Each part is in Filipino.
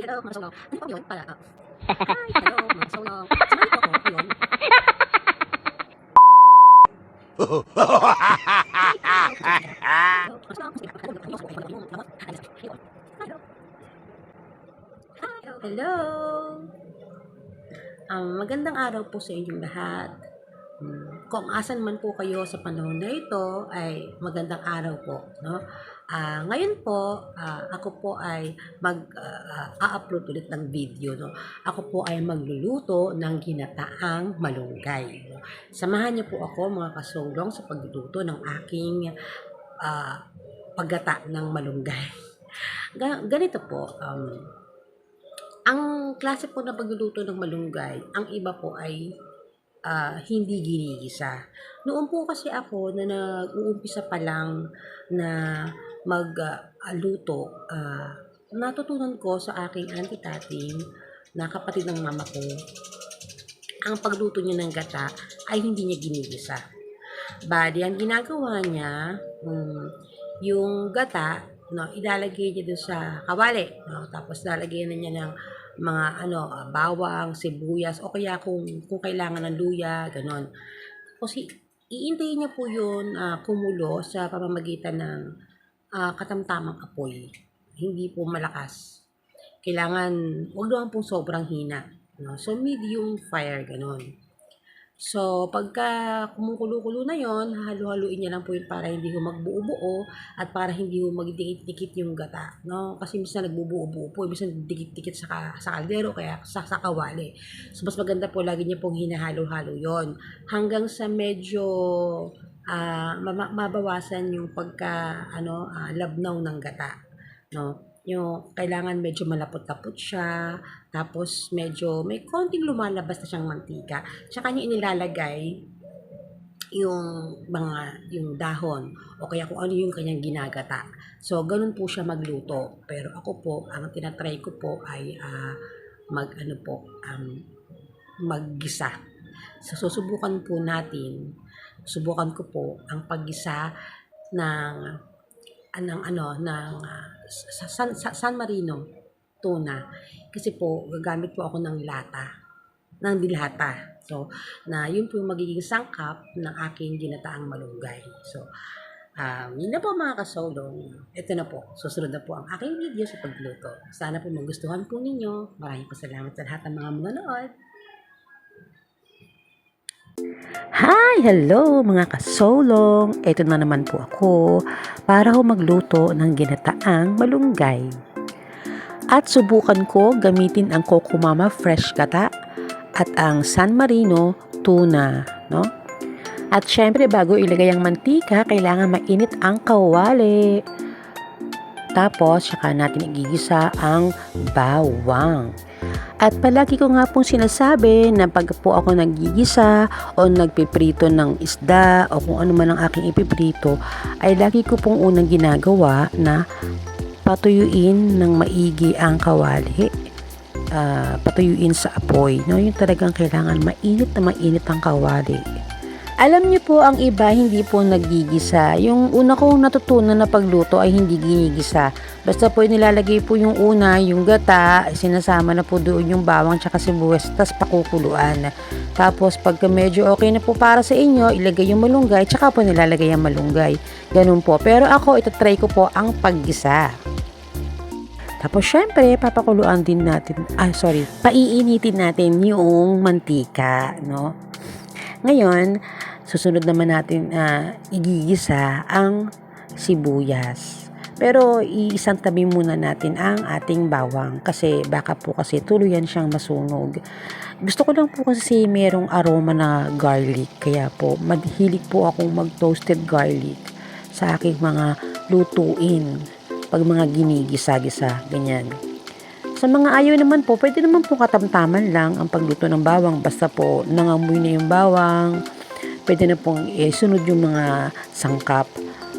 Hello, mga solong. Ano po yun? Para, ah. Hi, hello, mga solong. Samahan po ako ngayon. Hello! Um, magandang araw po sa inyong lahat. Hmm, Kung asan man po kayo sa panahon na ito, ay magandang araw po. No? Ah, ngayon po, ah, ako po ay mag-upload ulit ng video. No? Ako po ay magluluto ng ginataang malunggay. No? Samahan niyo po ako mga kasulong sa pagluluto ng aking ah, paggata ng malunggay. Ga- ganito po, um, ang klase po na pagluluto ng malunggay, ang iba po ay ah, hindi ginigisa. Noon po kasi ako na nag-uumpisa pa lang na magluto, ah, natutunan ko sa aking auntie tating na kapatid ng mama ko, ang pagluto niya ng gata ay hindi niya ginigisa. Bali, ang ginagawa niya, mm, yung gata, no, ilalagay niya doon sa kawali. No, tapos lalagyan na niya ng mga ano, ah, bawang, sibuyas, o kaya kung, kung kailangan ng luya, ganon. Tapos iintayin niya po yun ah, kumulo sa pamamagitan ng ah, katamtamang apoy. Hindi po malakas. Kailangan, huwag naman po sobrang hina. No? So, medium fire, ganon. So, pagka kumukulo-kulo na yon, halo-haluin niya lang po yun para hindi ho magbuo-buo at para hindi ho magdikit-dikit yung gata. No? Kasi minsan nagbubuo-buo po, minsan dikit-dikit sa, sa kaldero, kaya sa, sa kawali. So, mas maganda po lagi niya pong hinahalo-halo yon Hanggang sa medyo mama- mabawasan yung pagka ano, ah, labnaw ng gata. No? Yung kailangan medyo malapot-lapot siya, tapos medyo may konting lumalabas na siyang mantika. Tsaka niya inilalagay yung mga yung dahon o kaya kung ano yung kanyang ginagata. So ganun po siya magluto. Pero ako po, ang tinatry ko po ay ah, mag ano po, um, maggisa. So susubukan po natin, subukan ko po ang paggisa ng anong ano ng ah, sa, San, sa San Marino tuna kasi po gagamit po ako ng lata ng dilata. So, na yun po yung magiging sangkap ng aking ginataang malunggay. So, um, yun na po mga kasolong. Ito na po. Susunod na po ang aking video sa pagluto. Sana po magustuhan po ninyo. Maraming po salamat sa lahat ng mga manonood. Hi! Hello mga kasolong! Ito na naman po ako para ho magluto ng ginataang malunggay. At subukan ko gamitin ang Kokumama Fresh Gata at ang San Marino Tuna. No? At syempre bago ilagay ang mantika, kailangan mainit ang kawali. Tapos, saka natin igigisa ang bawang. At palagi ko nga pong sinasabi na pag po ako nagigisa o nagpiprito ng isda o kung ano man ang aking ipiprito, ay lagi ko pong unang ginagawa na patuyuin ng maigi ang kawali. Ah, patuyuin sa apoy. No? Yung talagang kailangan mainit na mainit ang kawali. Alam niyo po, ang iba hindi po nagigisa. Yung una kong natutunan na pagluto ay hindi ginigisa. Basta po nilalagay po yung una, yung gata, sinasama na po doon yung bawang tsaka sibuyas, tas pakukuluan. Tapos pagka medyo okay na po para sa inyo, ilagay yung malunggay, tsaka po nilalagay ang malunggay. Ganun po. Pero ako, itatry ko po ang paggisa. Tapos syempre, papakuluan din natin, ah sorry, paiinitin natin yung mantika, no? Ngayon, susunod naman natin ah, igigisa ang sibuyas. Pero iisang tabi muna natin ang ating bawang kasi baka po kasi tuluyan siyang masunog. Gusto ko lang po kasi merong aroma na garlic kaya po madhilig po akong mag-toasted garlic sa aking mga lutuin pag mga ginigisa-gisa, ganyan. Sa mga ayaw naman po, pwede naman po katamtaman lang ang pagluto ng bawang. Basta po nangamoy na yung bawang. Pwede na pong isunod yung mga sangkap.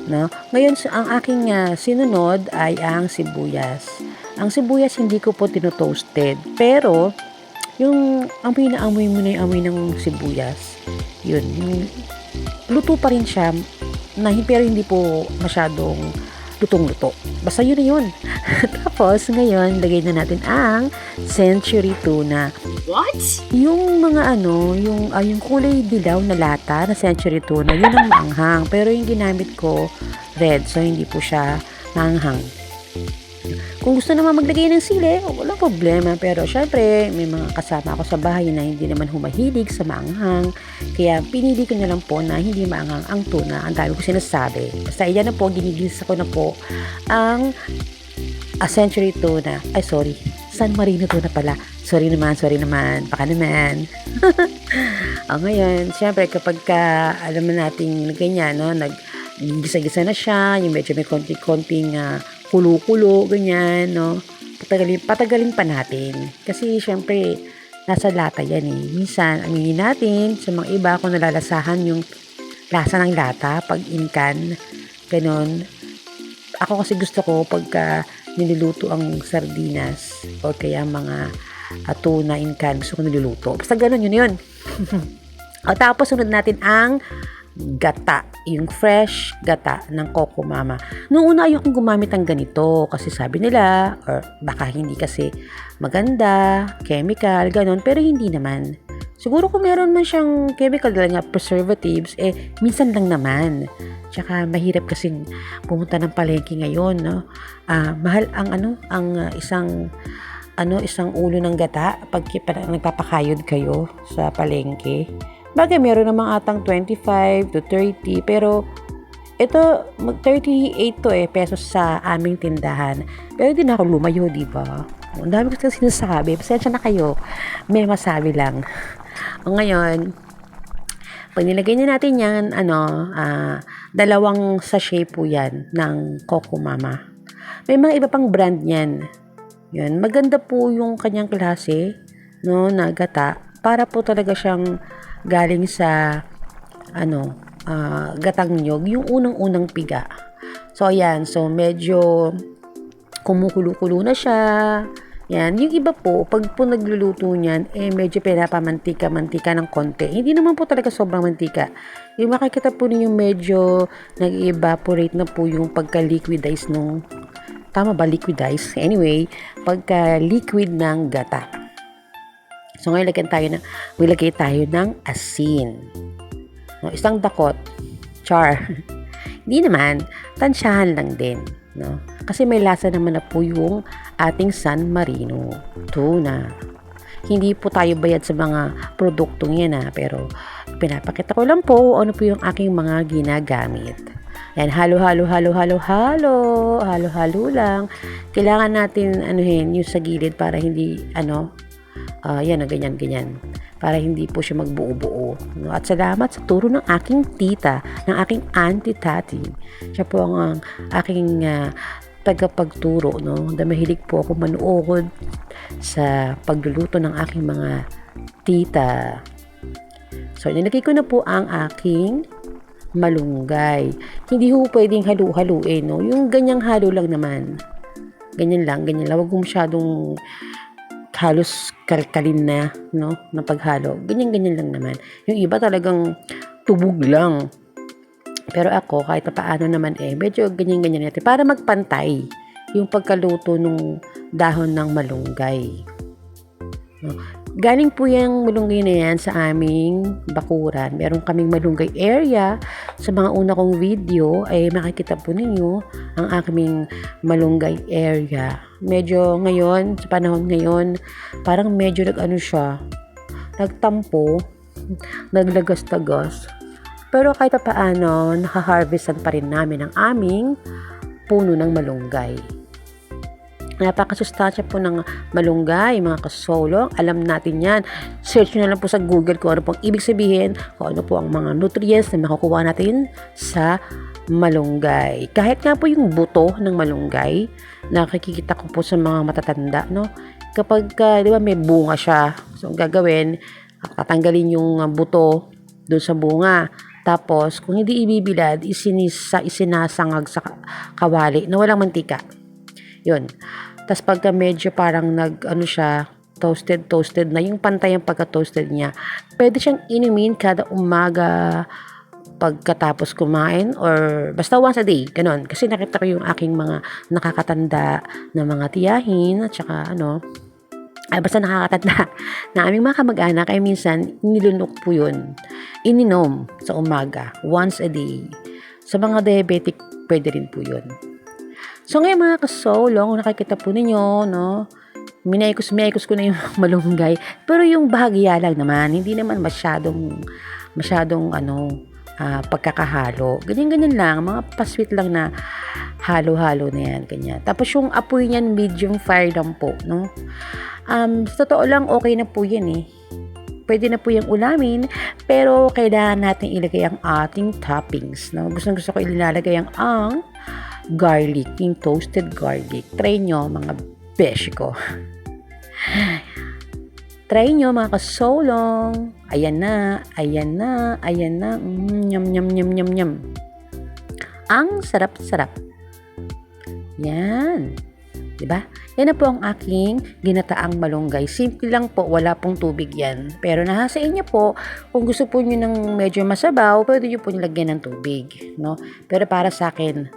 No? Ngayon, ang aking ah, sinunod ay ang sibuyas. Ang sibuyas hindi ko po tinotoasted. Pero, yung amoy na amoy mo na yung amoy ng sibuyas, yun, yung luto pa rin siya, na, pero hindi po masyadong lutong-luto. Basta yun na yun. Tapos, ngayon, lagay na natin ang century tuna. What? Yung mga ano, yung, ah, yung kulay dilaw na lata na century tuna, yun ang maanghang. Pero yung ginamit ko, red, so hindi po siya maanghang. Kung gusto naman maglagay ng sili, wala problema. Pero syempre, may mga kasama ako sa bahay na hindi naman humahilig sa maanghang. Kaya pinili ko na lang po na hindi maanghang ang tuna. Ang dami ko sinasabi. Basta iyan na po, ginigisa ko na po ang a century tuna. Ay, sorry. San Marino tuna pala. Sorry naman, sorry naman. Baka naman. o ngayon, syempre kapag ka, alam na natin ganyan, no, nag gisa-gisa na siya, yung medyo may konti-konting ah, kulo-kulo, ganyan, no. Patagalin, patagalin pa natin. Kasi syempre, nasa lata yan eh. Minsan, aminin natin sa mga iba kung nalalasahan yung lasa ng lata pag inkan. Ganon. Ako kasi gusto ko pagka niluluto ang sardinas o kaya mga uh, tuna in can, gusto ko niluluto. Basta ganun, yun yun. o tapos sunod natin ang gata, yung fresh gata ng Coco Mama. Noong una ayokong gumamit ng ganito kasi sabi nila, or baka hindi kasi maganda, chemical, ganun, pero hindi naman. Siguro kung meron man siyang chemical dahil nga preservatives, eh, minsan lang naman. Tsaka mahirap kasi pumunta ng palengke ngayon, no? Ah, mahal ang ano, ang ah, isang ano, isang ulo ng gata pag pag nagpapakayod kayo sa palengke. Bagay, meron namang atang 25 to 30, pero ito, mag 38 to eh, pesos sa aming tindahan. Pero hindi na ako lumayo, di ba? Ang dami ko kasi sinasabi. Pasensya na kayo. May masabi lang. O ngayon, pag nilagay na natin yan, ano, ah, dalawang sachet po yan ng Coco Mama. May mga iba pang brand yan. Yan, maganda po yung kanyang klase, no, na gata. Para po talaga siyang galing sa, ano, ah, gatang nyog, yung unang-unang piga. So, ayan. So, medyo kumukulo-kulo na siya. Yan. Yung iba po, pag po nagluluto niyan, eh medyo pinapamantika-mantika ng konti. Hindi naman po talaga sobrang mantika. Yung makikita po ninyo medyo nag-evaporate na po yung pagka-liquidize nung tama ba liquidize? Anyway, pagka-liquid ng gata. So ngayon lagyan tayo ng, maglagay tayo ng asin. No, isang dakot. Char. Hindi naman, tansyahan lang din. No? Kasi may lasa naman na po yung ating San Marino tuna. Hindi po tayo bayad sa mga produktong yan ha, pero pinapakita ko lang po ano po yung aking mga ginagamit. Yan, halo, halo, halo, halo, halo, halo, halo lang. Kailangan natin anuhin yung sa gilid para hindi, ano, ah yan, ganyan, ganyan. Para hindi po siya magbuo-buo. No? At salamat sa turo ng aking tita, ng aking auntie tati. Siya po ang ang aking ah, tagapagturo. No? Dahil mahilig po ako manood sa pagluluto ng aking mga tita. So, nilagay ko na po ang aking malunggay. Hindi ho pwedeng halu-haluin, no? Yung ganyang halo lang naman. Ganyan lang, ganyan lang. Huwag masyadong halos kalkalin na, no? Na paghalo. Ganyan-ganyan lang naman. Yung iba talagang tubog lang. Pero ako, kahit pa paano naman eh, medyo ganyan-ganyan natin. Para magpantay yung pagkaluto nung dahon ng malunggay. No? Galing po yung malunggay na yan sa aming bakuran. Meron kaming malunggay area. Sa mga una kong video, ay makikita po ninyo ang aming malunggay area. Medyo ngayon, sa panahon ngayon, parang medyo nag-ano siya, nagtampo, naglagas-tagas. Pero kahit pa paano, nakaharvestan pa rin namin ang aming puno ng malunggay. Napakasustansya po ng malunggay, mga kasolong. Alam natin yan. Search nyo na lang po sa Google kung ano pong ibig sabihin, kung ano po ang mga nutrients na makukuha natin sa malunggay. Kahit nga po yung buto ng malunggay, nakikita ko po sa mga matatanda, no? Kapag, uh, di ba, may bunga siya. So, ang gagawin, tatanggalin yung uh, buto doon sa bunga. Tapos, kung hindi ibibilad, isinisa, isinasangag sa kawali na walang mantika. Yun. Tapos pagka medyo parang nag, ano siya, toasted, toasted na, yung pantay ang pagka-toasted niya, pwede siyang inumin kada umaga pagkatapos kumain or basta once a day, ganun. Kasi nakita ko yung aking mga nakakatanda na mga tiyahin at saka ano, ay basta nakakatanda na aming mga kamag-anak ay minsan nilunok po yun. Ininom sa umaga, once a day. Sa mga diabetic, pwede rin po yun. So ngayon mga kasolong, nakikita po ninyo, no, minaykos-minaykos ko na yung malunggay. Pero yung bahagya lang naman, hindi naman masyadong, masyadong ano, ah, pagkakahalo. Ganyan-ganyan lang, mga pasweet lang na halo-halo na yan, ganyan. Tapos yung apoy niyan, medium fire lang po, no. Um, sa totoo lang, okay na po yan eh. Pwede na po yung ulamin, pero kailangan natin ilagay ang ating toppings. No? Gusto gusto ko ilalagay ang, ang garlic, yung toasted garlic. Try nyo, mga besh ko. Try nyo, mga kasolong. Ayan na, ayan na, ayan na. Mm, nyam, nyam, nyam, nyam, nyam. Ang sarap-sarap. Yan. 'Di ba? Yan na po ang aking ginataang malunggay. Simple lang po, wala pong tubig yan. Pero nasa sa inyo po, kung gusto po nyo ng medyo masabaw, pwede nyo po nilagyan ng tubig. No? Pero para sa akin,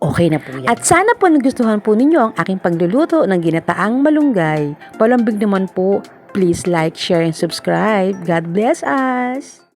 okay na po yan. At sana po nagustuhan po ninyo ang aking pagluluto ng ginataang malunggay. Palambing naman po, please like, share, and subscribe. God bless us!